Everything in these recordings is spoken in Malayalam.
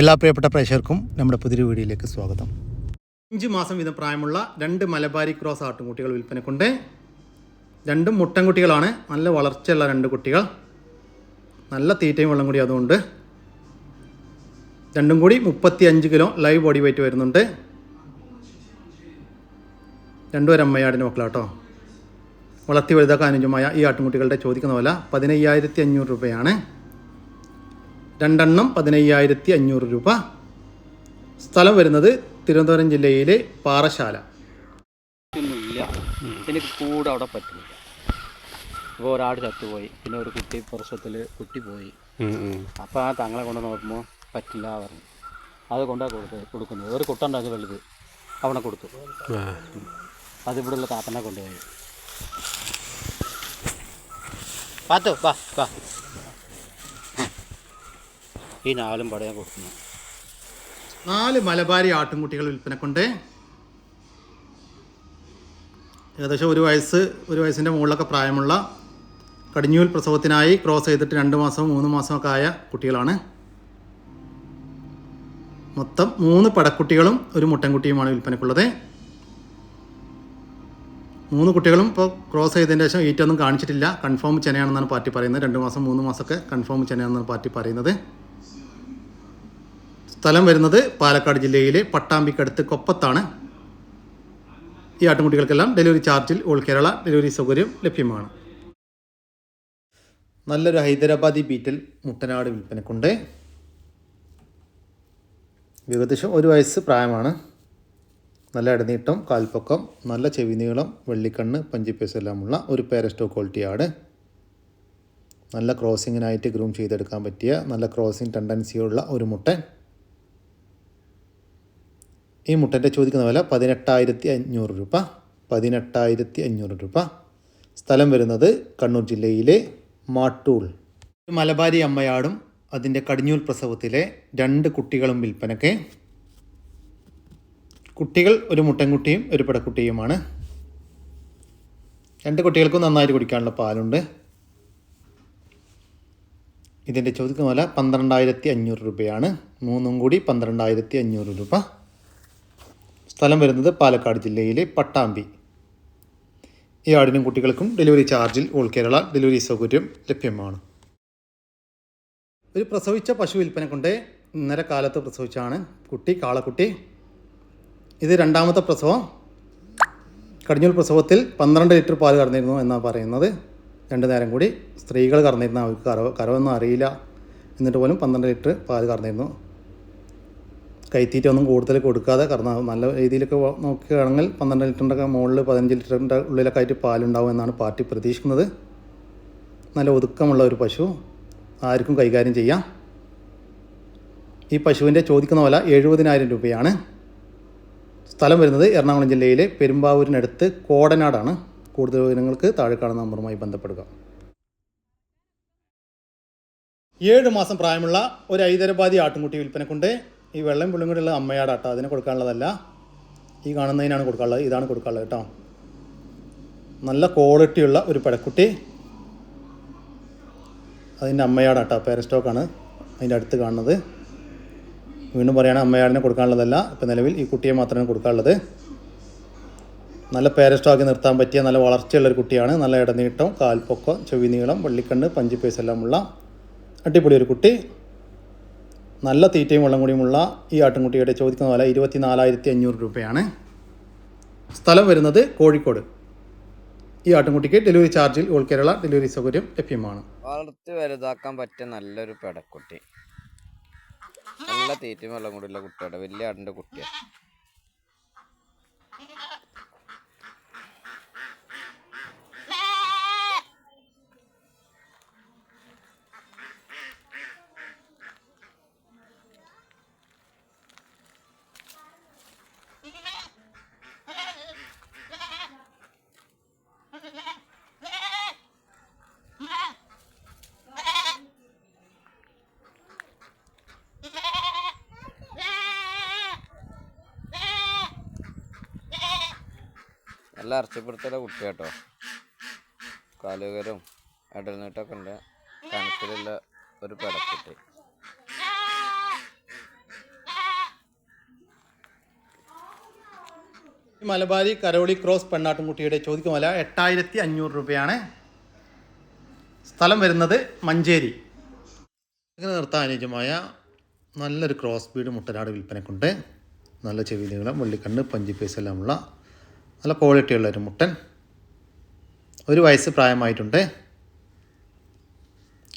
എല്ലാ പ്രിയപ്പെട്ട പ്രേക്ഷകർക്കും നമ്മുടെ പുതിയൊരു വീഡിയോയിലേക്ക് സ്വാഗതം. അഞ്ച് മാസം വീതം പ്രായമുള്ള രണ്ട് മലബാരി ക്രോസ് ആട്ടുംകുട്ടികൾ വിൽപ്പനക്കുണ്ട്. രണ്ടും മുട്ടൻകുട്ടികളാണ്. നല്ല വളർച്ചയുള്ള രണ്ട് കുട്ടികൾ. നല്ല തീറ്റയും വെള്ളം കൂടി അതുകൊണ്ട്. രണ്ടും കൂടി മുപ്പത്തി അഞ്ച് കിലോ ലൈവ് ബോഡി വെയിറ്റ് വരുന്നുണ്ട്. രണ്ടുപേരും അമ്മയാടിന്റെ മക്കളാട്ടോ. വളർത്തി വലുതാക്കാൻ അനുജമായ ഈ ആട്ടുംകുട്ടികളുടെ ചോദിക്കുന്ന വില പതിനയ്യായിരത്തി അഞ്ഞൂറ് രൂപയാണ്. രണ്ടെണ്ണം പതിനയ്യായിരത്തി അഞ്ഞൂറ് രൂപ. സ്ഥലം വരുന്നത് തിരുവനന്തപുരം ജില്ലയിലെ പാറശാല ഒന്നുമില്ല എനിക്ക് കൂടെ അവിടെ പറ്റുന്നില്ല. ഇപ്പോൾ ഒരാട് ചത്തുപോയി. പിന്നെ ഒരു കുട്ടി പ്രസവത്തിൽ കുട്ടി പോയി. അപ്പോൾ ആ തങ്ങളെ കൊണ്ട് നോക്കുമ്പോൾ പറ്റില്ല പറഞ്ഞു. അത് കൊണ്ടാ കൊടുത്ത് കൊടുക്കുന്നത്. ഒരു കുട്ടുണ്ടാക്കി വലുത് അവിടെ കൊടുത്തു. അത് ഇവിടെയുള്ള താത്തനെ കൊണ്ടുപോയി. പാത്തോ വാ വാ. ഈ നാലും പടയാൻ കൊടുക്കുന്നു. നാല് മലബാരി ആട്ടുംകുട്ടികൾ വിൽപ്പനക്കുണ്ട് ഏകദേശം ഒരു വയസ്സ് ഒരു വയസ്സിന്റെ മുകളിലൊക്കെ പ്രായമുള്ള കടിഞ്ഞൂൽ പ്രസവത്തിനായി ക്രോസ് ചെയ്തിട്ട് രണ്ട് മാസം മൂന്ന് മാസമൊക്കെ ആയ കുട്ടികളാണ്. മൊത്തം മൂന്ന് പടക്കുട്ടികളും ഒരു മുട്ടൻകുട്ടിയുമാണ് വിൽപ്പനക്കുള്ളത്. മൂന്ന് കുട്ടികളും ഇപ്പോൾ ക്രോസ് ചെയ്തതിന് ശേഷം ഈറ്റൊന്നും കാണിച്ചിട്ടില്ല. കൺഫേം ചെനയാണെന്നാണ് പാർട്ടി പറയുന്നത്. രണ്ട് മാസം മൂന്ന് മാസമൊക്കെ കൺഫേം ചെനയാണെന്നാണ് പാർട്ടി പറയുന്നത്. സ്ഥലം വരുന്നത് പാലക്കാട് ജില്ലയിലെ പട്ടാമ്പിക്കടുത്ത് കൊപ്പത്താണ്. ഈ ആട്ടുംകുട്ടികൾക്കെല്ലാം ഡെലിവറി ചാർജിൽ ഓൾ കേരള ഡെലിവറി സൗകര്യം ലഭ്യമാണ്. നല്ലൊരു ഹൈദരാബാദി ബീറ്റൽ മുട്ടനാട് വിൽപ്പനക്കുണ്ട്. ഏകദേശം ഒരു വയസ്സ് പ്രായമാണ്. നല്ല ഇടനീട്ടം കാൽപ്പൊക്കം നല്ല ചെവി നീളം വെള്ളിക്കണ്ണ് പഞ്ചിപ്പേസ് എല്ലാമുള്ള ഒരു പേരസ്റ്റോ ക്വാളിറ്റി നല്ല ക്രോസിങ്ങിനായിട്ട് ഗ്രൂം ചെയ്തെടുക്കാൻ പറ്റിയ നല്ല ക്രോസിങ് ടെൻഡൻസിയുള്ള ഒരു മുട്ടൻ ഈ മുട്ടന്റെ ചോദിക്കുന്ന വില പതിനെട്ടായിരത്തി അഞ്ഞൂറ് രൂപ. പതിനെട്ടായിരത്തി അഞ്ഞൂറ് രൂപ. സ്ഥലം വരുന്നത് കണ്ണൂർ ജില്ലയിലെ മാട്ടൂൾ. മലബാരി അമ്മയാടും അതിന്റെ കടിഞ്ഞൂൽ പ്രസവത്തിലെ രണ്ട് കുട്ടികളും വിൽപ്പനയ്ക്ക്. കുട്ടികൾ ഒരു മുട്ടൻകുട്ടിയും ഒരു പിടക്കുട്ടിയുമാണ് രണ്ട് കുട്ടികൾക്കും നന്നായിട്ട് കുടിക്കാനുള്ള പാലുണ്ട്. ഇതിന്റെ ചോദിക്കുന്ന വില പന്ത്രണ്ടായിരത്തി അഞ്ഞൂറ് രൂപയാണ്. മൂന്നും കൂടി പന്ത്രണ്ടായിരത്തി അഞ്ഞൂറ് രൂപ. സ്ഥലം വരുന്നത് പാലക്കാട് ജില്ലയിലെ പട്ടാമ്പി. ഈ ആടിനും കുട്ടികൾക്കും ഡെലിവറി ചാർജിൽ ഓൾ കേരള ഡെലിവറി സൗകര്യം ലഭ്യമാണ്. ഒരു പ്രസവിച്ച പശു വിൽപ്പന കൊണ്ട് ഇന്നലെ കാലത്ത് പ്രസവിച്ചാണ് കുട്ടി കാളക്കുട്ടി. ഇത് രണ്ടാമത്തെ പ്രസവം. കടിഞ്ഞൂൽ പ്രസവത്തിൽ പന്ത്രണ്ട് ലിറ്റർ പാൽ കറന്നിരുന്നു എന്നാണ് പറയുന്നത്. രണ്ട് നേരം കൂടി സ്ത്രീകൾ കറന്നിരുന്ന അവർക്ക് കറവ് കറവൊന്നും അറിയില്ല. എന്നിട്ട് പോലും പന്ത്രണ്ട് ലിറ്റർ പാൽ കറന്നിരുന്നു കൈത്തീറ്റ ഒന്നും കൂടുതൽ കൊടുക്കാതെ കാരണം നല്ല രീതിയിലൊക്കെ നോക്കുകയാണെങ്കിൽ പന്ത്രണ്ട് ലിറ്ററിന്റെ മുകളിൽ പതിനഞ്ച് ലിറ്ററിന്റെ ഉള്ളിലൊക്കെ ആയിട്ട് പാലുണ്ടാവും എന്നാണ് പാർട്ടി പ്രതീക്ഷിക്കുന്നത്. നല്ല ഒതുക്കമുള്ള ഒരു പശു. ആർക്കും കൈകാര്യം ചെയ്യാം. ഈ പശുവിന്റെ ചോദിക്കുന്ന വില എഴുപതിനായിരം രൂപയാണ്. സ്ഥലം വരുന്നത് എറണാകുളം ജില്ലയിലെ പെരുമ്പാവൂരിനടുത്ത് കോടനാടാണ്. കൂടുതൽ വിവരങ്ങൾക്ക് താഴെ കാണുന്ന നമ്പറുമായി ബന്ധപ്പെടുക. ഏഴ് മാസം പ്രായമുള്ള ഒരു ഹൈദരാബാദി ആട്ടുംകുട്ടി വിൽപ്പനക്കുണ്ട്. ഈ വെള്ളം പുള്ളും കൂടെയുള്ള അമ്മയാടാട്ടോ അതിന് കൊടുക്കാനുള്ളതല്ല. ഈ കാണുന്നതിനാണ് കൊടുക്കാനുള്ളത്. ഇതാണ് കൊടുക്കാനുള്ളത് കേട്ടോ. നല്ല ക്വാളിറ്റിയുള്ള ഒരു പടക്കുട്ടി. അതിന്റെ അമ്മയാടാട്ടോ പേരസ്റ്റോക്കാണ് അതിന്റെ അടുത്ത് കാണുന്നത്. വീണ്ടും പറയുകയാണ് അമ്മയാടിനെ കൊടുക്കാനുള്ളതല്ല. ഇപ്പം നിലവിൽ ഈ കുട്ടിയെ മാത്രമേ കൊടുക്കാനുള്ളത്. നല്ല പേരസ്റ്റോക്കി നിർത്താൻ പറ്റിയ നല്ല വളർച്ചയുള്ളൊരു കുട്ടിയാണ്. നല്ല ഇടനീട്ടം കാൽപ്പൊക്കം ചെവി നീളം വള്ളിക്കണ്ണ് പഞ്ചിപ്പേസ് എല്ലാമുള്ള അടിപൊളി ഒരു കുട്ടി. നല്ല തീറ്റയും വെള്ളം കൂടിയുമുള്ള ഈ ആട്ടിൻകുട്ടിയുടെ ചോദിക്കുന്ന വില ഇരുപത്തി നാലായിരത്തി അഞ്ഞൂറ് രൂപയാണ്. സ്ഥലം വരുന്നത് കോഴിക്കോട്. ഈ ആട്ടിൻകുട്ടിക്ക് ഡെലിവറി ചാർജിൽ ഓൾ കേരള ഡെലിവറി സൗകര്യം ലഭ്യമാണ്. വളർത്തി വലുതാക്കാൻ പറ്റിയ നല്ലൊരു പെടക്കുട്ടി. നല്ല തീറ്റയും വെള്ളം കൂടിയുള്ള കുട്ടിയുടെ വലിയ ആടിന്റെ കുട്ടിയാണ്. നല്ല അർച്ചപ്പെടുത്തുള്ള കുട്ടി കേട്ടോ കാലുകരും ഇടൽനീട്ടൊക്കെ ഉണ്ട്. കണക്കിലുള്ള ഒരു പെടക്കുട്ടി. മലബാരി കരോളി ക്രോസ് പെണ്ണാട്ടുംകുട്ടിയുടെ ചോദിക്കുമല എട്ടായിരത്തി അഞ്ഞൂറ് രൂപയാണ്. സ്ഥലം വരുന്നത് മഞ്ചേരി. അങ്ങനെ നിർത്താൻ അനുയോജ്യമായ നല്ലൊരു ക്രോസ് ബീഡ് മുട്ടനാട് വിൽപ്പനക്കുണ്ട്. നല്ല ചെവിലുകളും വെള്ളിക്കണ്ണ് പഞ്ചിപ്പേസ് എല്ലാമുള്ള നല്ല ക്വാളിറ്റിയുള്ള ഒരു മുട്ടൻ. ഒരു വയസ്സ് പ്രായമായിട്ടുണ്ട്.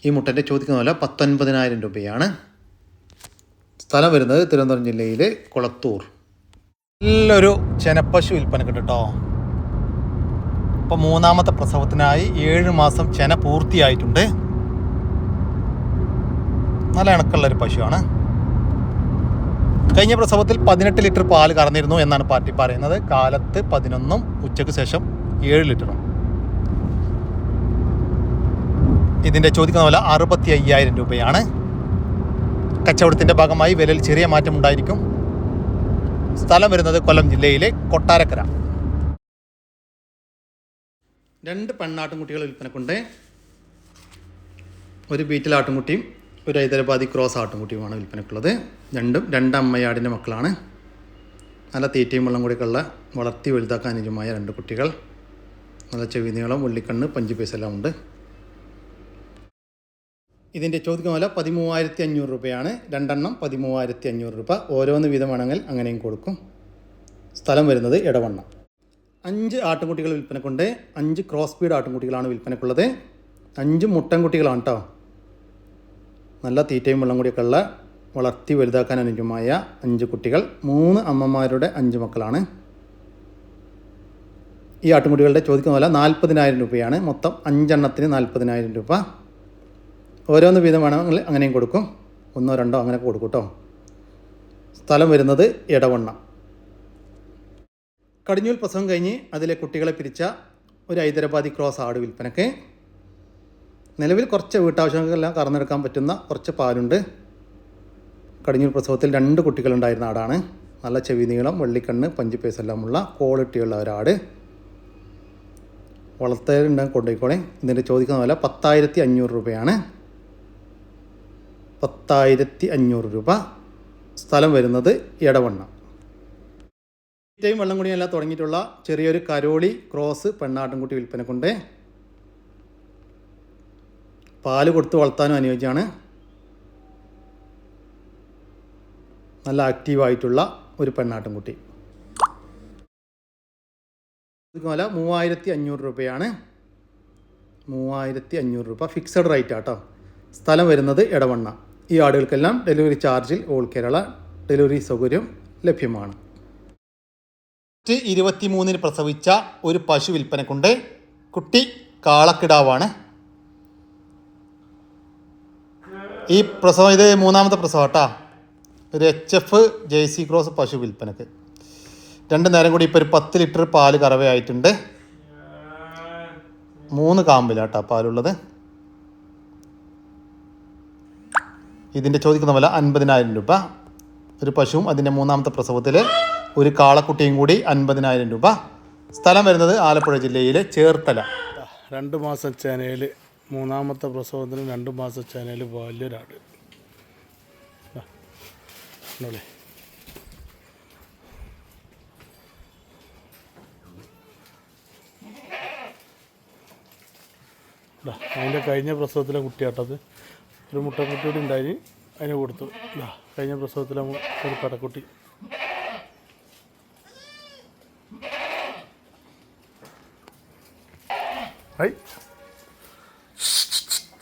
ഈ മുട്ടന്റെ ചോദിക്കുന്ന വില പത്തൊൻപതിനായിരം രൂപയാണ്. സ്ഥലം വരുന്നത് തിരുവനന്തപുരം ജില്ലയിലെ കുളത്തൂർ. നല്ലൊരു ചെനപ്പശു വിൽപ്പന കേട്ടോ ഇപ്പോൾ മൂന്നാമത്തെ പ്രസവത്തിനായി ഏഴ് മാസം ചെന പൂർത്തിയായിട്ടുണ്ട്. നല്ല ഇണക്കുള്ളൊരു പശുവാണ്. കഴിഞ്ഞ പ്രസവത്തിൽ പതിനെട്ട് ലിറ്റർ പാൽ കറന്നിരുന്നു എന്നാണ് പാർട്ടി പറയുന്നത്. കാലത്ത് പതിനൊന്നും ഉച്ചയ്ക്ക് ശേഷം ഏഴ് ലിറ്ററും. ഇതിന്റെ ചോദിക്കുന്ന വില അറുപത്തി അയ്യായിരം രൂപയാണ്. കച്ചവടത്തിന്റെ ഭാഗമായി വിലയിൽ ചെറിയ മാറ്റം ഉണ്ടായിരിക്കും. സ്ഥലം വരുന്നത് കൊല്ലം ജില്ലയിലെ കൊട്ടാരക്കര. രണ്ട് പെണ്ണാട്ടുംകുട്ടികൾ വിൽപ്പനക്കുണ്ട്. ഒരു ബീറ്റിൽ ആട്ടുംകുട്ടിയും ഒരു ഹൈദരാബാദി ക്രോസ് ആട്ടുംകുട്ടിയുമാണ് വിൽപ്പനക്കുള്ളത്. രണ്ടും രണ്ട് അമ്മയാടിന്റെ മക്കളാണ്. നല്ല തീറ്റയും വെള്ളം കൂടിയൊക്കെയുള്ള വളർത്തി വലുതാക്കാൻ അനുജമായ രണ്ട് കുട്ടികൾ. നല്ല ചെവി നീളം ഉള്ളിക്കണ്ണ് പഞ്ച് പൈസ എല്ലാം ഉണ്ട്. ഇതിന്റെ ചോദ്യം വില പതിമൂവായിരത്തി അഞ്ഞൂറ് രൂപയാണ്. രണ്ടെണ്ണം പതിമൂവായിരത്തി അഞ്ഞൂറ് രൂപ. ഓരോന്ന് വീതമാണെങ്കിൽ അങ്ങനെയും കൊടുക്കും. സ്ഥലം വരുന്നത് ഇടവണ്ണം അഞ്ച് ആട്ടുംകുട്ടികൾ വിൽപ്പനക്കുണ്ട്. അഞ്ച് ക്രോസ് സ്പീഡ് ആട്ടുംകുട്ടികളാണ് വിൽപ്പനക്കുള്ളത്. അഞ്ച് മുട്ടൻകുട്ടികളാണ് കേട്ടോ നല്ല തീറ്റയും വെള്ളം കൂടിയൊക്കെ ഉള്ള വളർത്തി വലുതാക്കാൻ അനുജമായ അഞ്ച് കുട്ടികൾ. മൂന്ന് അമ്മമാരുടെ അഞ്ച് മക്കളാണ്. ഈ ആട്ടുംകുട്ടികളുടെ ചോദിക്കുന്ന പോലെ നാൽപ്പതിനായിരം രൂപയാണ്. മൊത്തം അഞ്ചെണ്ണത്തിന് നാൽപ്പതിനായിരം രൂപ. ഓരോന്ന് വീതം വേണമെങ്കിൽ അങ്ങനെയും കൊടുക്കും. ഒന്നോ രണ്ടോ അങ്ങനെ കൊടുക്കും കേട്ടോ. സ്ഥലം വരുന്നത് ഇടവണ്ണ കടിഞ്ഞൂൽ പ്രസവം കഴിഞ്ഞ് അതിലെ കുട്ടികളെ പിരിച്ച ഒരു ഹൈദരാബാദി ക്രോസ് ആട് വിൽപ്പനക്ക് നിലവിൽ കുറച്ച് വീട്ടാവശ്യങ്ങൾക്കെല്ലാം കറന്നെടുക്കാൻ പറ്റുന്ന കുറച്ച് പാലുണ്ട്. കടിഞ്ഞൂർ പ്രസവത്തിൽ രണ്ട് കുട്ടികളുണ്ടായിരുന്ന ആടാണ്. നല്ല ചെവി നീളം വെള്ളിക്കണ്ണ് പഞ്ചിപ്പേസെല്ലാം ഉള്ള ക്വാളിറ്റിയുള്ള ഒരാട്. വളർത്തലുണ്ടെങ്കിൽ കൊണ്ടുപോയിക്കോളെ. ഇതിന്റെ ചോദിക്കുന്ന വില പത്തായിരത്തി അഞ്ഞൂറ് രൂപയാണ്. പത്തായിരത്തി അഞ്ഞൂറ് രൂപ. സ്ഥലം വരുന്നത് ഇടവണ്ണ ഈറ്റയും വെള്ളം കുടിയും എല്ലാം തുടങ്ങിയിട്ടുള്ള ചെറിയൊരു കരോളി ക്രോസ് പെണ്ണാട്ടുംകുട്ടി വിൽപ്പനക്കുണ്ട്. പാൽ കൊടുത്ത് വളർത്താനും അനുയോജ്യമാണ്. നല്ല ആക്റ്റീവായിട്ടുള്ള ഒരു പെണ്ണാട്ടുംകുട്ടി വില മൂവായിരത്തി അഞ്ഞൂറ് രൂപയാണ്. മൂവായിരത്തി അഞ്ഞൂറ് രൂപ ഫിക്സഡ് റേറ്റ് ആട്ടോ. സ്ഥലം വരുന്നത് ഇടവണ്ണ ഈ ആടുകൾക്കെല്ലാം ഡെലിവറി ചാർജിൽ ഓൾ കേരള ഡെലിവറി സൗകര്യം ലഭ്യമാണ്. ഇരുപത്തി മൂന്നിന് പ്രസവിച്ച ഒരു പശു വിൽപ്പനക്കുണ്ട്. കുട്ടി കാളക്കിടാവാണ്. ഈ പ്രസവം ഇത് മൂന്നാമത്തെ പ്രസവം കേട്ടാ. ഒരു H F J C cross പശു വിൽപ്പനക്ക്. രണ്ട് നേരം കൂടി ഇപ്പോൾ ഒരു പത്ത് ലിറ്റർ പാൽ കറവയായിട്ടുണ്ട്. മൂന്ന് കാമ്പിലാട്ടോ പാലുള്ളത്. ഇതിന്റെ ചോദിക്കുന്ന വില അൻപതിനായിരം രൂപ. ഒരു പശുവും അതിന്റെ മൂന്നാമത്തെ പ്രസവത്തിൽ ഒരു കാളക്കുട്ടിയും കൂടി അൻപതിനായിരം രൂപ. സ്ഥലം വരുന്നത് ആലപ്പുഴ ജില്ലയിലെ ചേർത്തല. രണ്ട് മാസം ചേനയിൽ മൂന്നാമത്തെ പ്രസവത്തിന് രണ്ട് മാസം ചനയിൽ വലിയൊരാട് അതിന്റെ കഴിഞ്ഞ പ്രസവത്തിലെ കുട്ടിയാട്ടത് ഒരു മുട്ടക്കുട്ടി കൂടി ഉണ്ടായി അതിന് കൊടുത്തു. ദാ, കഴിഞ്ഞ പ്രസവത്തിലെ ഒരു പടക്കുട്ടി. ഐ.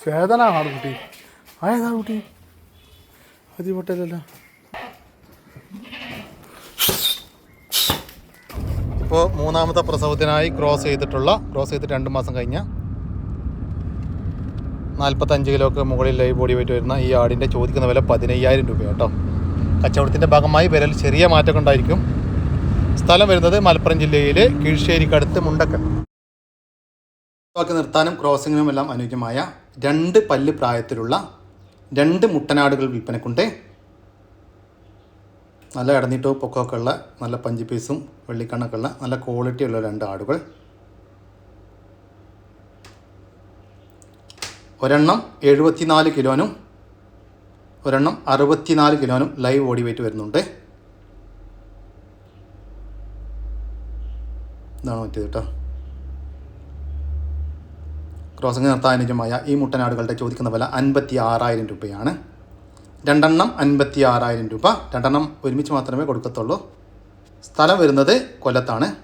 വേദന ആട് കുട്ടി. ആയതാ കുട്ടി. അതിപെട്ടല്ലോ ഇപ്പോൾ മൂന്നാമത്തെ പ്രസവത്തിനായി ക്രോസ് ചെയ്തിട്ടുള്ള ക്രോസ് ചെയ്തിട്ട് രണ്ട് മാസം കഴിഞ്ഞ നാൽപ്പത്തഞ്ച് കിലോക്ക് മുകളിൽ ലൈവ് ബോഡി വെയിറ്റ് വരുന്ന ഈ ആടിന്റെ ചോദിക്കുന്ന വില പതിനയ്യായിരം രൂപ കേട്ടോ. കച്ചവടത്തിന്റെ ഭാഗമായി വിലയിൽ ചെറിയ മാറ്റം ഉണ്ടായിരിക്കും സ്ഥലം വരുന്നത് മലപ്പുറം ജില്ലയിലെ കീഴ്ശ്ശേരിക്കടുത്ത് മുണ്ടക്കൽ. ബാക്കി നിർത്താനും ക്രോസിങ്ങിനും എല്ലാം അനുയോജ്യമായ രണ്ട് പല്ല് പ്രായത്തിലുള്ള രണ്ട് മുട്ടനാടുകൾ വിൽപ്പനക്കുണ്ട്. നല്ല ഇടനീട്ടവും പൊക്കമൊക്കെ ഉള്ള നല്ല പഞ്ച് പീസും വെള്ളിക്കണ്ണൊക്കെ ഉള്ള നല്ല ക്വാളിറ്റി ഉള്ള രണ്ട് ആടുകൾ. ഒരെണ്ണം എഴുപത്തിനാല് കിലോനും ഒരെണ്ണം അറുപത്തിനാല് കിലോനും ലൈവ് ബോഡി വെയിറ്റ് വരുന്നുണ്ട്. ഇതാണ് മറ്റേത് കേട്ടോ. ക്രോസിംഗ് നിർത്താനുജമായ ഈ മുട്ടനാടുകളുടെ ചോദിക്കുന്ന വില അൻപത്തി ആറായിരം രൂപയാണ്. രണ്ടെണ്ണം അൻപത്തി ആറായിരം രൂപ. രണ്ടെണ്ണം ഒരുമിച്ച് മാത്രമേ കൊടുക്കത്തുള്ളൂ. സ്ഥലം വരുന്നത് കൊല്ലത്താണ്.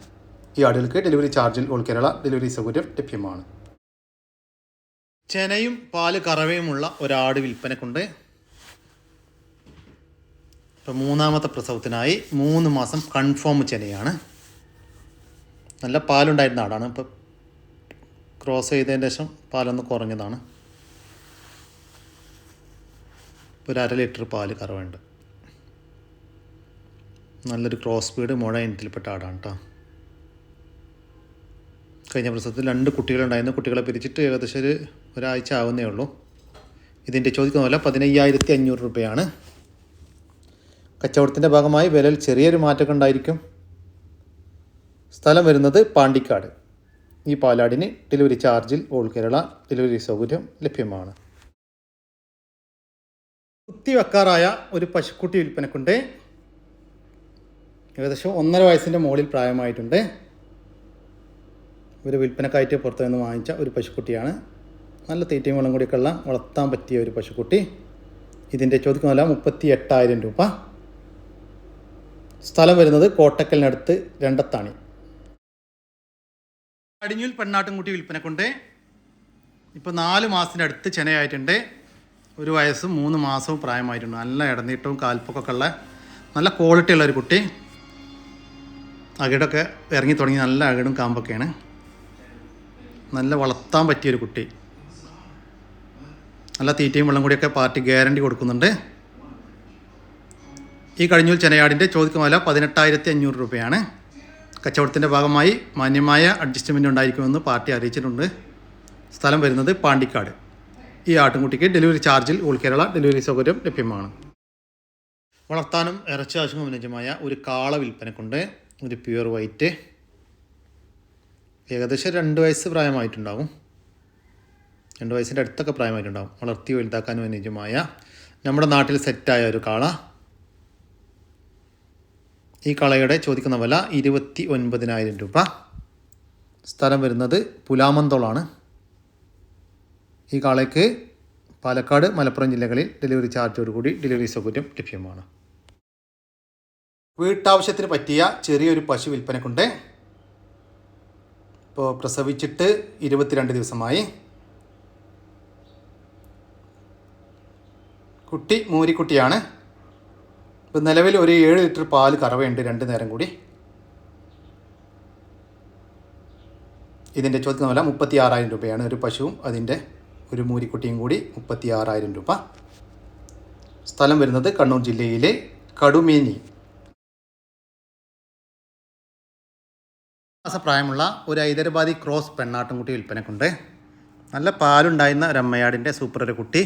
ഈ ആടുകൾക്ക് ഡെലിവറി ചാർജിൽ ഓൾ കേരള ഡെലിവറി സൗകര്യം ലഭ്യമാണ്. ചെനയും പാൽ കറവയുമുള്ള ഒരാട് വിൽപ്പനക്കുണ്ട്. ഇപ്പം മൂന്നാമത്തെ പ്രസവത്തിനായി മൂന്ന് മാസം കൺഫേം ചെനയാണ്. നല്ല പാലുണ്ടായിരുന്ന ആടാണ്. ഇപ്പം ക്രോസ് ചെയ്തതിന് ശേഷം പാലൊന്ന് കുറഞ്ഞതാണ്. ഒരു അര ലിറ്റർ പാൽ കറവുണ്ട് നല്ലൊരു ക്രോസ് സ്പീഡ് മുഴ ഇനത്തിൽപ്പെട്ട ആടാണ് കേട്ടോ കഴിഞ്ഞ പ്രസവത്തിൽ രണ്ട് കുട്ടികളുണ്ടായിരുന്നു. കുട്ടികളെ പിരിച്ചിട്ട് ഏകദേശം ഒരു ഒരാഴ്ച ആവുന്നേ ഉള്ളൂ. ഇതിന്റെ ചോദിക്കുന്ന പോലെ പതിനയ്യായിരത്തി അഞ്ഞൂറ് രൂപയാണ്. കച്ചവടത്തിന്റെ ഭാഗമായി വിലയിൽ ചെറിയൊരു മാറ്റമൊക്കെ ഉണ്ടായിരിക്കും. സ്ഥലം വരുന്നത് പാണ്ടിക്കാട്. ഈ പാലാടിന് ഡെലിവറി ചാർജിൽ ഓൾ കേരള ഡെലിവറി സൗകര്യം ലഭ്യമാണ്. കുത്തിവെക്കാറായ ഒരു പശുക്കുട്ടി വിൽപ്പനക്കുണ്ട്. ഏകദേശം ഒന്നര വയസ്സിന്റെ മുകളിൽ പ്രായമായിട്ടുണ്ട്. ഒരു വിൽപ്പനക്കായിട്ട് പുറത്തു നിന്ന് വാങ്ങിച്ച ഒരു പശുക്കുട്ടിയാണ്. നല്ല തീറ്റയും വെള്ളം കൂടിയൊക്കെ ഉള്ള വളർത്താൻ പറ്റിയ ഒരു പശുക്കുട്ടി. ഇതിന്റെ ചോദിക്കുന്ന വില മുപ്പത്തി എട്ടായിരം രൂപ. സ്ഥലം വരുന്നത് കോട്ടക്കലിനടുത്ത് രണ്ടത്താണി. അടിഞ്ഞൂൽ പെണ്ണാട്ടുംകുട്ടി വിൽപ്പനക്കുണ്ട് ഇപ്പോൾ നാല് മാസത്തിന്റെ അടുത്ത് ചെനയായിട്ടുണ്ട്. ഒരു വയസ്സും മൂന്ന് മാസവും പ്രായമായിട്ടുണ്ട്. നല്ല ഇടനീട്ടവും കാൽപ്പൊക്കെ ഉള്ള നല്ല ക്വാളിറ്റി ഉള്ള ഒരു കുട്ടി. അകിടൊക്കെ ഇറങ്ങി തുടങ്ങി നല്ല അകിടും കാമ്പൊക്കെയാണ്. നല്ല വളർത്താൻ പറ്റിയൊരു കുട്ടി. നല്ല തീറ്റയും വെള്ളം കൂടിയൊക്കെ പാർട്ടി ഗ്യാരണ്ടി കൊടുക്കുന്നുണ്ട്. ഈ കഴിഞ്ഞൂൽ ചെനയാടിന്റെ ചോദിക്കുന്ന വില പതിനെട്ടായിരത്തി അഞ്ഞൂറ് രൂപയാണ്. കച്ചവടത്തിന്റെ ഭാഗമായി മാന്യമായ അഡ്ജസ്റ്റ്മെന്റ് ഉണ്ടായിരിക്കുമെന്ന് പാർട്ടി അറിയിച്ചിട്ടുണ്ട്. സ്ഥലം വരുന്നത് പാണ്ടിക്കാട്. ഈ ആട്ടുംകുട്ടിക്ക് ഡെലിവറി ചാർജിൽ ഓൾ കേരള ഡെലിവറി സൗകര്യം ലഭ്യമാണ്. വളർത്താനും ഇറച്ചി ആവശ്യം അനുജമായ ഒരു കാള വിൽപ്പനക്കുണ്ട്. ഒരു പ്യുവർ വൈറ്റ് ഏകദേശം രണ്ട് വയസ്സ് പ്രായമായിട്ടുണ്ടാകും രണ്ട് വയസ്സിന്റെ അടുത്തൊക്കെ പ്രായമായിട്ടുണ്ടാകും വളർത്തി വലുതാക്കാനും അനുയോജ്യമായ നമ്മുടെ നാട്ടിൽ സെറ്റായ ഒരു കാള. ഈ കളയുടെ ചോദിക്കുന്ന വില ഇരുപത്തി ഒൻപതിനായിരം രൂപ. സ്ഥലം വരുന്നത് പുലാമന്തോളാണ്. ഈ കാളയ്ക്ക് പാലക്കാട് മലപ്പുറം ജില്ലകളിൽ ഡെലിവറി ചാർജോടുകൂടി ഡെലിവറി സൗകര്യം ലഭ്യമാണ്. വീട്ടാവശ്യത്തിന് പറ്റിയ ചെറിയൊരു പശു വിൽപ്പനക്കുണ്ട്. ഇപ്പോൾ പ്രസവിച്ചിട്ട് ഇരുപത്തിരണ്ട് ദിവസമായി. കുട്ടി മൂരിക്കുട്ടിയാണ്. ഇപ്പം നിലവിൽ ഒരു ഏഴ് ലിറ്റർ പാൽ കറവയുണ്ട് രണ്ട് നേരം കൂടി. ഇതിന്റെ ചോദിക്കുന്ന വില മുപ്പത്തി ആറായിരം രൂപയാണ് ഒരു പശുവും അതിന്റെ ഒരു മൂരിക്കുട്ടിയും കൂടി മുപ്പത്തി ആറായിരം രൂപ. സ്ഥലം വരുന്നത് കണ്ണൂർ ജില്ലയിലെ കടുമേനി. മാസപ്രായമുള്ള ഒരു ഹൈദരാബാദി ക്രോസ് പെണ്ണാട്ടുംകുട്ടി വിൽപ്പനക്കുണ്ട്. നല്ല പാലുണ്ടായിരുന്ന ഒരു അമ്മയാടിന്റെ സൂപ്പർ ഒരു കുട്ടി.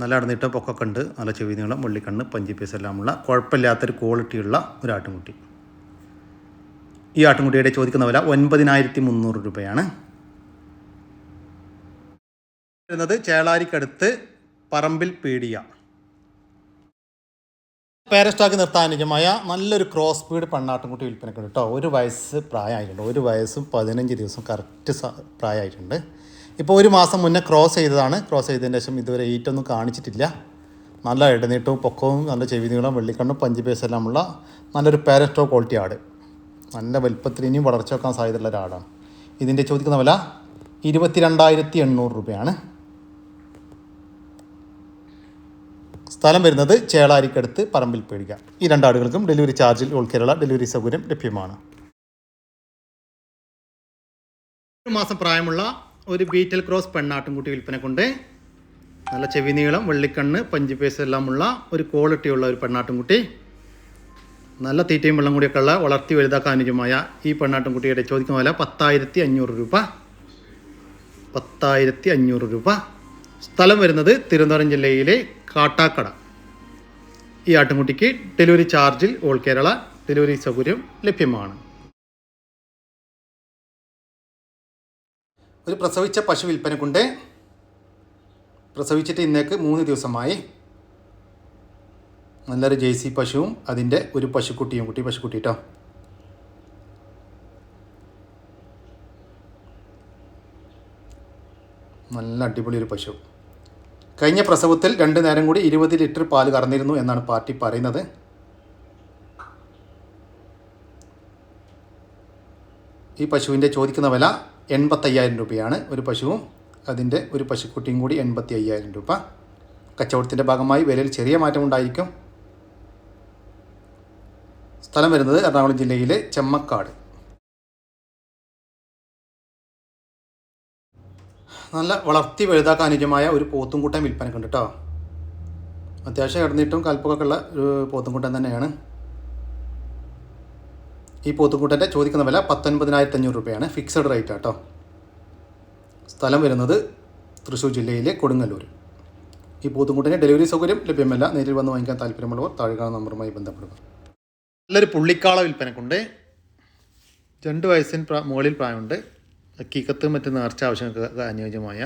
നല്ല അടന്നിട്ട പൊക്കൊക്കെ ഉണ്ട്. നല്ല ചെവി നീളം വെള്ളിക്കണ്ണ് പഞ്ചി പീസ് എല്ലാമുള്ള കുഴപ്പമില്ലാത്തൊരു ക്വാളിറ്റിയുള്ള ഒരു ആട്ടുംകുട്ടി. ഈ ആട്ടുംകുട്ടിയുടെ ചോദിക്കുന്ന വില ഒൻപതിനായിരത്തി മുന്നൂറ് രൂപയാണ്. വരുന്നത് ചേളാരിക്കടുത്ത് പറമ്പിൽ പീടിയ. പേരസ്റ്റാക്കി നിർത്താൻ അനുജമായ നല്ലൊരു ക്രോസ് സ്പീഡ് പണ്ണാട്ടുംകുട്ടി വിൽപ്പനക്കുണ്ട് കേട്ടോ. ഒരു വയസ്സ് പ്രായമായിട്ടുണ്ട്. ഒരു വയസ്സും പതിനഞ്ച് ദിവസം കറക്റ്റ് പ്രായമായിട്ടുണ്ട്. ഇപ്പോൾ ഒരു മാസം മുന്നേ ക്രോസ് ചെയ്തതാണ്. ക്രോസ് ചെയ്തതിന് ശേഷം ഇതുവരെ ഈറ്റൊന്നും കാണിച്ചിട്ടില്ല. നല്ല ഇടനീട്ടവും പൊക്കവും നല്ല ചെവി നീളം വെള്ളിക്കണ്ണും പഞ്ച് പേസ് എല്ലാമുള്ള നല്ലൊരു പാരസ്റ്റോ ക്വാളിറ്റി ആട്. നല്ല വലിപ്പത്തിൽ ഇനിയും വളർച്ച വെക്കാൻ സാധ്യതയുള്ള ഒരാടാണ് ഇതിന്റെ ചോദിക്കുന്ന വില ഇരുപത്തി രണ്ടായിരത്തി എണ്ണൂറ് രൂപയാണ്. സ്ഥലം വരുന്നത് ചേളാരിക്കടുത്ത് പറമ്പിൽ പേടിക. ഈ രണ്ടാടുകൾക്കും ഡെലിവറി ചാർജിൽ ഓൾ കേരള ഡെലിവറി സൗകര്യം ലഭ്യമാണ്. ഒരു മാസം പ്രായമുള്ള ഒരു ബീറ്റൽ ക്രോസ് പെണ്ണാട്ടുംകുട്ടി വിൽപ്പന കൊണ്ട് നല്ല ചെവി നീളം വെള്ളിക്കണ്ണ് പഞ്ചിപ്പേസ് പേസ് എല്ലാമുള്ള ഒരു ക്വാളിറ്റിയുള്ള ഒരു പെണ്ണാട്ടുംകുട്ടി. നല്ല തീറ്റയും വെള്ളം കൂടിയൊക്കെ ഉള്ള വളർത്തി വലുതാക്കാൻ അനുജമായ ഈ പെണ്ണാട്ടുംകുട്ടിയുടെ ചോദിക്കുന്ന വില പത്തായിരത്തി അഞ്ഞൂറ് രൂപ. പത്തായിരത്തി അഞ്ഞൂറ് രൂപ. സ്ഥലം വരുന്നത് തിരുവനന്തപുരം ജില്ലയിലെ കാട്ടാക്കട. ഈ ആട്ടുംകുട്ടിക്ക് ഡെലിവറി ചാർജിൽ ഓൾ കേരള ഡെലിവറി സൗകര്യം ലഭ്യമാണ്. ഒരു പ്രസവിച്ച പശു വിൽപ്പനക്കുണ്ട് പ്രസവിച്ചിട്ട് ഇന്നേക്ക് മൂന്ന് ദിവസമായി. നല്ലൊരു സി പശുവും അതിന്റെ ഒരു പശുക്കുട്ടിയും കുട്ടി പശുക്കുട്ടി കേട്ടോ നല്ല അടിപൊളി ഒരു പശു. കഴിഞ്ഞ പ്രസവത്തിൽ രണ്ട് നേരം കൂടി ഇരുപത് ലിറ്റർ പാൽ കറന്നിരുന്നു എന്നാണ് പാർട്ടി പറയുന്നത്. ഈ പശുവിന്റെ ചോദിക്കുന്ന വില എൺപത്തയ്യായിരം രൂപയാണ് ഒരു പശുവും അതിന്റെ ഒരു പശുക്കുട്ടിയും കൂടി എൺപത്തി അയ്യായിരം രൂപ. കച്ചവടത്തിന്റെ ഭാഗമായി വിലയിൽ ചെറിയ മാറ്റമുണ്ടായിരിക്കും. സ്ഥലം വരുന്നത് എറണാകുളം ജില്ലയിലെ ചെമ്മക്കാട്. നല്ല വളർത്തി വലുതാക്കാൻ അനുയോജ്യമായ ഒരു പോത്തുംകൂട്ടം വിൽപ്പന കണ്ടിട്ടോ അത്യാവശ്യം കിടന്നിട്ടും കൽപ്പൊക്കെ ഉള്ള ഒരു പോത്തുംകൂട്ടം തന്നെയാണ്. ഈ പോത്തുകൂട്ടന്റെ ചോദിക്കുന്ന വില പത്തൊൻപതിനായിരത്തി അഞ്ഞൂറ് രൂപയാണ് ഫിക്സഡ് റേറ്റ് കേട്ടോ സ്ഥലം വരുന്നത് തൃശ്ശൂർ ജില്ലയിലെ കൊടുങ്ങല്ലൂർ ഈ പോത്തുംകൂട്ടിന് ഡെലിവറി സൗകര്യം ലഭ്യമല്ല. നേരിൽ വന്ന് വാങ്ങിക്കാൻ താല്പര്യമുള്ളവർ താഴെ കാണുന്ന നമ്പറുമായി ബന്ധപ്പെടുക. നല്ലൊരു പുള്ളിക്കാള വിൽപ്പനക്കുണ്ട്. രണ്ട് വയസ്സിന് പ്രാ മുകളിൽ പ്രായമുണ്ട്. കീക്കത്ത് മറ്റ് നേർച്ച ആവശ്യങ്ങൾക്ക് അനുയോജ്യമായ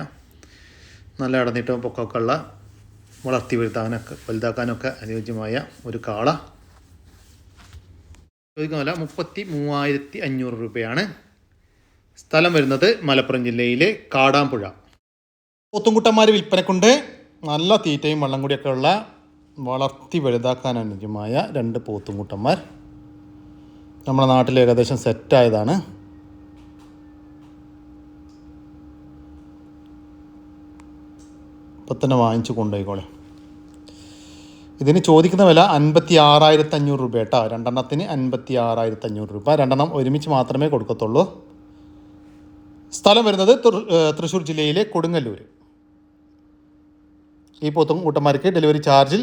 നല്ല ഇടനീട്ടവും പൊക്കമൊക്കെ ഉള്ള വളർത്തി വലുതാക്കാനൊക്കെ വലുതാക്കാനൊക്കെ അനുയോജ്യമായ ഒരു കാള. ചോദിക്കുന്ന വില മുപ്പത്തി മൂവായിരത്തി അഞ്ഞൂറ് രൂപയാണ് സ്ഥലം വരുന്നത് മലപ്പുറം ജില്ലയിലെ കാടാമ്പുഴ. പോത്തുംകുട്ടന്മാർ വിൽപ്പനക്കുണ്ട്. നല്ല തീറ്റയും വെള്ളം കൂടിയൊക്കെ ഉള്ള വളർത്തി വലുതാക്കാൻ അനുയോജ്യമായ രണ്ട് പോത്തുംകുട്ടന്മാർ. നമ്മുടെ നാട്ടിൽ ഏകദേശം സെറ്റായതാണ് ഇപ്പം തന്നെ വാങ്ങിച്ചു കൊണ്ടുപോയിക്കോളെ. ഇതിന് ചോദിക്കുന്ന വില അൻപത്തി ആറായിരത്തി അഞ്ഞൂറ് രൂപ കേട്ടോ. രണ്ടെണ്ണത്തിന് അൻപത്തി ആറായിരത്തി അഞ്ഞൂറ് രൂപ. രണ്ടെണ്ണം ഒരുമിച്ച് മാത്രമേ കൊടുക്കത്തുള്ളൂ. സ്ഥലം വരുന്നത് തൃശ്ശൂർ ജില്ലയിലെ കൊടുങ്ങല്ലൂർ ഈ പോത്തും കൂട്ടന്മാർക്ക് ഡെലിവറി ചാർജിൽ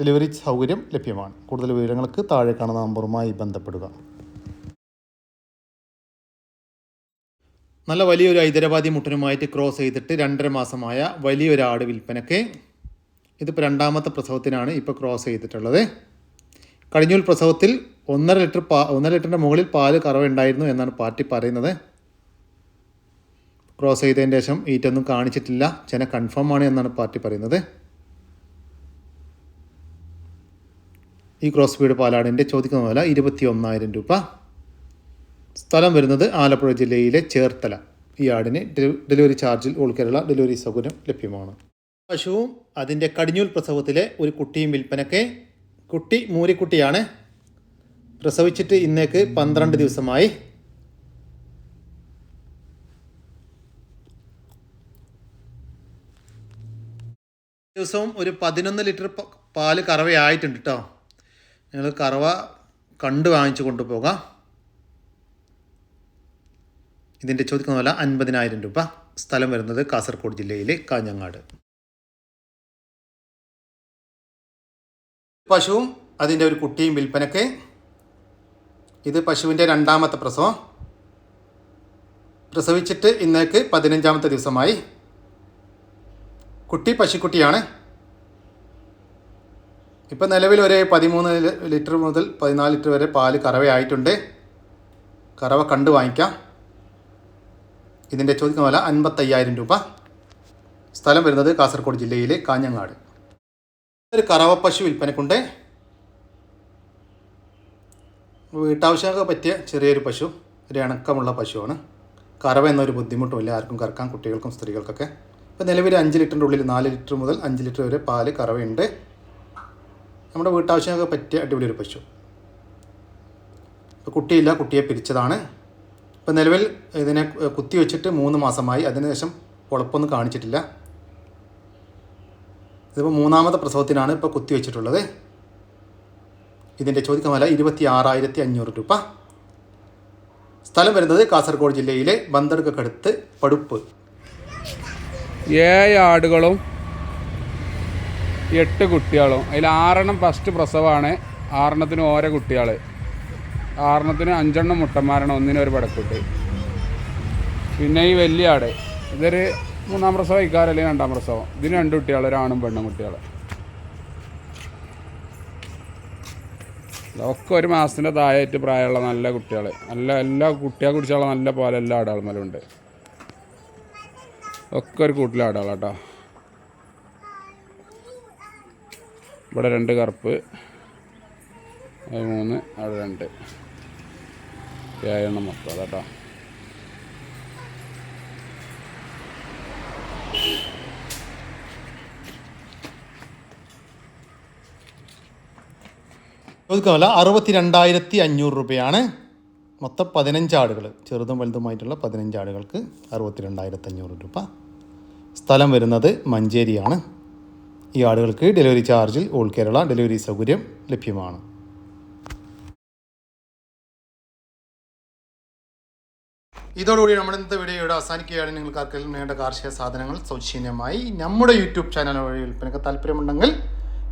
ഡെലിവറി സൗകര്യം ലഭ്യമാണ്. കൂടുതൽ വിവരങ്ങൾക്ക് താഴെ കാണുന്ന നമ്പറുമായി ബന്ധപ്പെടുക. നല്ല വലിയൊരു ഹൈദരാബാദി മുട്ടനുമായിട്ട് ക്രോസ് ചെയ്തിട്ട് രണ്ടര മാസമായ വലിയൊരാട് വിൽപ്പനയ്ക്ക് ഇതിപ്പോൾ രണ്ടാമത്തെ പ്രസവത്തിനാണ് ഇപ്പോൾ ക്രോസ് ചെയ്തിട്ടുള്ളത്. കഴിഞ്ഞൂൽ പ്രസവത്തിൽ ഒന്നര ലിറ്റർ പാ ഒന്നര ലിറ്ററിന്റെ മുകളിൽ പാൽ കറവുണ്ടായിരുന്നു എന്നാണ് പാർട്ടി പറയുന്നത്. ക്രോസ് ചെയ്തതിന് ശേഷം ഈറ്റൊന്നും കാണിച്ചിട്ടില്ല. ചെന കൺഫേം ആണ് എന്നാണ് പാർട്ടി പറയുന്നത്. ഈ ക്രോസ് വീട് പാലാടിന്റെ ചോദിക്കുന്ന വില ഇരുപത്തി ഒന്നായിരം രൂപ. സ്ഥലം വരുന്നത് ആലപ്പുഴ ജില്ലയിലെ ചേർത്തല. ഈ ആടിന് ഡെലിവറി ചാർജിൽ ഓൾ കേരള ഡെലിവറി സൗകര്യം ലഭ്യമാണ്. പശുവും അതിന്റെ കടിഞ്ഞൂൽ പ്രസവത്തിലെ ഒരു കുട്ടിയും വിൽപ്പനയ്ക്ക് കുട്ടി മൂരിക്കുട്ടിയാണ് പ്രസവിച്ചിട്ട് ഇന്നേക്ക് പന്ത്രണ്ട് ദിവസമായി. ദിവസവും ഒരു പതിനൊന്ന് ലിറ്റർ പാൽ കറവയായിട്ടുണ്ട് കേട്ടോ നിങ്ങൾ കറവ കണ്ട് വാങ്ങിച്ചു കൊണ്ടുപോകാം. ഇതിന്റെ ചോദിക്കുന്ന പോലെ അൻപതിനായിരം രൂപ. സ്ഥലം വരുന്നത് കാസർഗോഡ് ജില്ലയിലെ കാഞ്ഞങ്ങാട്. പശുവും അതിന്റെ ഒരു കുട്ടിയും വിൽപ്പനക്ക്. ഇത് പശുവിന്റെ രണ്ടാമത്തെ പ്രസവം. പ്രസവിച്ചിട്ട് ഇന്നേക്ക് പതിനഞ്ചാമത്തെ ദിവസമായി. കുട്ടി പശുക്കുട്ടിയാണ്. ഇപ്പം നിലവിൽ ഒരു പതിമൂന്ന് ലിറ്റർ മുതൽ പതിനാല് ലിറ്റർ വരെ പാൽ കറവയായിട്ടുണ്ട് കറവ കണ്ട് വാങ്ങിക്കാം. ഇതിന്റെ ചോദിക്കുന്ന വില അൻപത്തയ്യായിരം രൂപ. സ്ഥലം വരുന്നത് കാസർഗോഡ് ജില്ലയിലെ കാഞ്ഞങ്ങാട്. ഒരു കറവ പശു വിൽപ്പനക്കുണ്ട്. വീട്ടാവശ്യമൊക്കെ പറ്റിയ ചെറിയൊരു പശു ഒരു ഇണക്കമുള്ള പശുവാണ്. കറവ എന്നൊരു ബുദ്ധിമുട്ടുമില്ല ആർക്കും കറക്കാൻ കുട്ടികൾക്കും സ്ത്രീകൾക്കൊക്കെ. ഇപ്പോൾ നിലവിൽ അഞ്ച് ലിറ്ററിന്റെ ഉള്ളിൽ നാല് ലിറ്റർ മുതൽ അഞ്ച് ലിറ്റർ വരെ പാൽ കറവയുണ്ട്. നമ്മുടെ വീട്ടാവശ്യമൊക്കെ പറ്റിയ അടിപൊളി ഒരു പശു. ഇപ്പോൾ കുട്ടിയില്ല കുട്ടിയെ പിരിച്ചതാണ്. ഇപ്പോൾ നിലവിൽ ഇതിനെ കുത്തി വെച്ചിട്ട് മൂന്ന് മാസമായി അതിനുശേഷം കുഴപ്പമൊന്നും കാണിച്ചിട്ടില്ല. ഇതിപ്പോൾ മൂന്നാമത്തെ പ്രസവത്തിനാണ് ഇപ്പോൾ കുത്തിവെച്ചിട്ടുള്ളത് ഇതിന്റെ ചോദിക്കുന്ന വില ഇരുപത്തി ആറായിരത്തി അഞ്ഞൂറ് രൂപ. സ്ഥലം വരുന്നത് കാസർഗോഡ് ജില്ലയിലെ ബന്ദർഗക്കടുത്ത് പടുപ്പ്. ഏഴ് ആടുകളും എട്ട് കുട്ടികളും. അതിൽ ആറെണ്ണം ഫസ്റ്റ് പ്രസവമാണ്. ആറെണ്ണത്തിന് ഓരോ കുട്ടികൾ ആറെണ്ണത്തിന് അഞ്ചെണ്ണം മുട്ടന്മാരാണ്. ഒന്നിനൊരു പടക്കുട്ടി. പിന്നെ ഈ വലിയ ആട്. ഇതൊരു മൂന്നാം പ്രസവം ഇക്കാരല്ലേ രണ്ടാം പ്രസവം. ഇതിന് രണ്ട് കുട്ടികൾ ഒരാണും പെണ്ണും കുട്ടികൾ ഒക്കെ ഒരു മാസത്തിന്റെ താഴെയായിട്ട് പ്രായമുള്ള നല്ല കുട്ടികൾ നല്ല എല്ലാ കുട്ടികളെ കുടിച്ചുള്ള നല്ല പോലെ എല്ലാ ആടുകളുമലുണ്ട് ഒക്കെ ഒരു കൂട്ടിലെ ആടാളാട്ടോ ഇവിടെ രണ്ട് കറുപ്പ് മൂന്ന് അവിടെ രണ്ട്. ഏഴെണ്ണം മൊത്തം അതാട്ടോ ചോദിക്കാൻ വില അറുപത്തി രണ്ടായിരത്തി അഞ്ഞൂറ് രൂപയാണ്. മൊത്തം പതിനഞ്ച് ആടുകൾ ചെറുതും വലുതുമായിട്ടുള്ള പതിനഞ്ച് ആടുകൾക്ക് അറുപത്തി രണ്ടായിരത്തി അഞ്ഞൂറ് രൂപ സ്ഥലം വരുന്നത് മഞ്ചേരിയാണ്. ഈ ആടുകൾക്ക് ഡെലിവറി ചാർജിൽ ഓൾ കേരള ഡെലിവറി സൗകര്യം ലഭ്യമാണ്. ഇതോടുകൂടി നമ്മുടെ ഇന്നത്തെ വീഡിയോ ഇവിടെ അവസാനിക്കുകയാണ്. നിങ്ങൾക്ക് ആർക്കെങ്കിലും വേണ്ട കാർഷിക സാധനങ്ങൾ സൗജന്യമായി നമ്മുടെ യൂട്യൂബ് ചാനൽ വഴി വിൽപ്പനയ്ക്ക് താല്പര്യമുണ്ടെങ്കിൽ